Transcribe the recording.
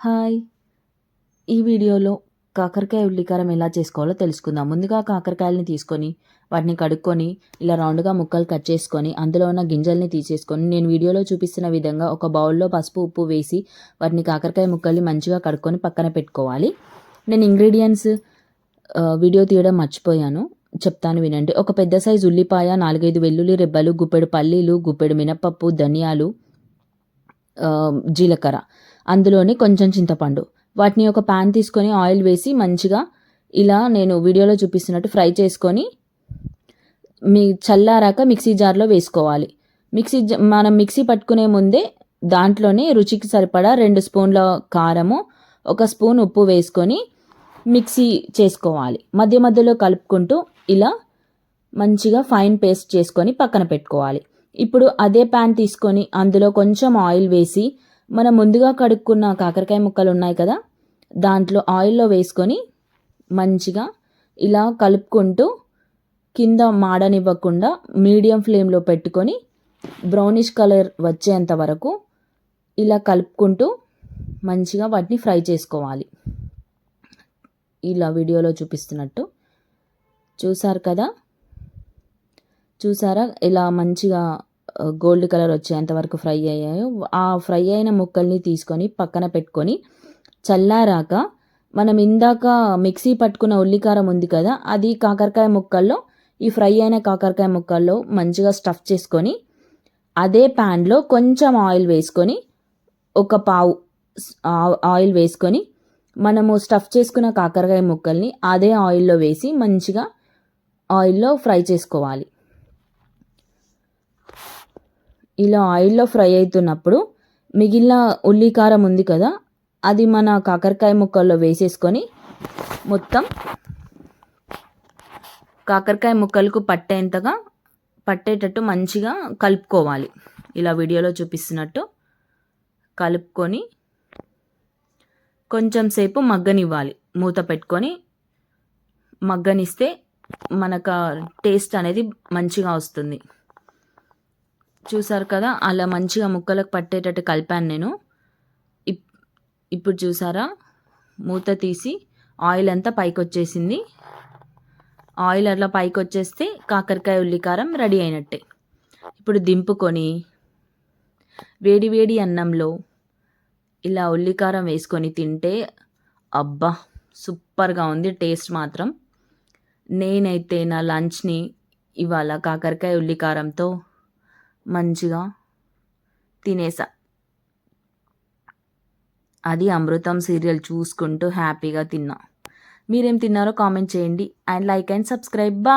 Hi. ఈ వీడియోలో కాకరకాయ ఉల్లికారం ఎలా చేసుకోవాలో తెలుసుకుందాం. ముందుగా కాకరకాయలని తీసుకొని వాటిని కడుక్కొని ఇలా రౌండ్గా ముక్కలు కట్ చేసుకొని అందులో ఉన్న గింజల్ని తీసేసుకొని నేను వీడియోలో చూపిస్తున్న విధంగా ఒక బౌల్లో పసుపు ఉప్పు వేసి వాటిని కాకరకాయ ముక్కల్ని మంచిగా కడుక్కొని పక్కన పెట్టుకోవాలి. నేను ఇంగ్రీడియంట్స్ వీడియో తీయడం మర్చిపోయాను. చెప్తాను వినండి. ఒక పెద్ద సైజు ఉల్లిపాయ నాలుగైదు వెల్లుల్లి రెబ్బలు గుప్పెడు పల్లీలు గుప్పెడు మినపప్పు ధనియాలు జీలకర్ర. అందులోని కొంచెం చింతపండు. వాటిని ఒక ప్యాన్ తీసుకొని ఆయిల్ వేసి మంచిగా ఇలా నేను వీడియోలో చూపిస్తున్నట్టు ఫ్రై చేసుకొని మీ చల్లారాక మిక్సీ జార్లో వేసుకోవాలి. మిక్సీ మనం మిక్సీ పట్టుకునే ముందే దాంట్లోనే రుచికి సరిపడా రెండు స్పూన్ల కారము ఒక స్పూన్ ఉప్పు వేసుకొని మిక్సీ చేసుకోవాలి. మధ్య మధ్యలో కలుపుకుంటూ ఇలా మంచిగా ఫైన్ పేస్ట్ చేసుకొని పక్కన పెట్టుకోవాలి. ఇప్పుడు అదే ప్యాన్ తీసుకొని అందులో కొంచెం ఆయిల్ వేసి మనం ముందుగా కడుక్కున్న కాకరకాయ ముక్కలు ఉన్నాయి కదా దాంట్లో ఆయిల్లో వేసుకొని మంచిగా ఇలా కలుపుకుంటూ కింద మాడనివ్వకుండా మీడియం ఫ్లేమ్లో పెట్టుకొని బ్రౌనిష్ కలర్ వచ్చేంత వరకు ఇలా కలుపుకుంటూ మంచిగా వాటిని ఫ్రై చేసుకోవాలి. ఇలా వీడియోలో చూపిస్తున్నట్టు. చూసారు కదా? చూసారా? ఇలా మంచిగా గోల్డ్ కలర్ వచ్చేంత వరకు ఫ్రై అయ్యాయో. ఆ ఫ్రై అయిన ముక్కల్ని తీసుకొని పక్కన పెట్టుకొని చల్లారాక మనం ఇందాక మిక్సీ పట్టుకున్న ఉల్లికారం ఉంది కదా అది కాకరకాయ ముక్కల్లో ఈ ఫ్రై అయిన కాకరకాయ ముక్కల్లో మంచిగా స్టఫ్ చేసుకొని అదే ప్యాన్లో కొంచెం ఆయిల్ వేసుకొని ఒక పావు ఆయిల్ వేసుకొని మనము స్టఫ్ చేసుకున్న కాకరకాయ ముక్కల్ని అదే ఆయిల్లో వేసి మంచిగా ఆయిల్లో ఫ్రై చేసుకోవాలి. ఇలా ఆయిల్లో ఫ్రై అవుతున్నప్పుడు మిగిలిన ఉల్లికారం ఉంది కదా అది మన కాకరకాయ ముక్కల్లో వేసేసుకొని మొత్తం కాకరకాయ ముక్కలకు పట్టేంతగా పట్టేటట్టు మంచిగా కలుపుకోవాలి. ఇలా వీడియోలో చూపిస్తున్నట్టు కలుపుకొని కొంచెం సేపు మగ్గనివ్వాలి. మూత పెట్టుకొని మగ్గనిస్తే మనకు టేస్ట్ అనేది మంచిగా వస్తుంది. చూసారు కదా అలా మంచిగా ముక్కలకు పట్టేటట్టు కలిపాను నేను. ఇప్- ఇప్పుడు చూసారా? మూత తీసి ఆయిల్ అంతా పైకి వచ్చేసింది ఆయిల్ అట్లా పైకి వచ్చేస్తే కాకరకాయ ఉల్లికారం రెడీ అయినట్టే. ఇప్పుడు దింపుకొని వేడి వేడి అన్నంలో ఇలా ఉల్లికారం వేసుకొని తింటే అబ్బా సూపర్గా ఉంది టేస్ట్ మాత్రం. నేనైతే నా లంచ్ని ఇవాళ కాకరకాయ ఉల్లికారంతో మంచిగా తినేసా. అది అమృతం సీరియల్ చూసుకుంటూ హ్యాపీగా తిన్నా. మీరేం తిన్నారో కామెంట్ చేయండి. And like and subscribe. బా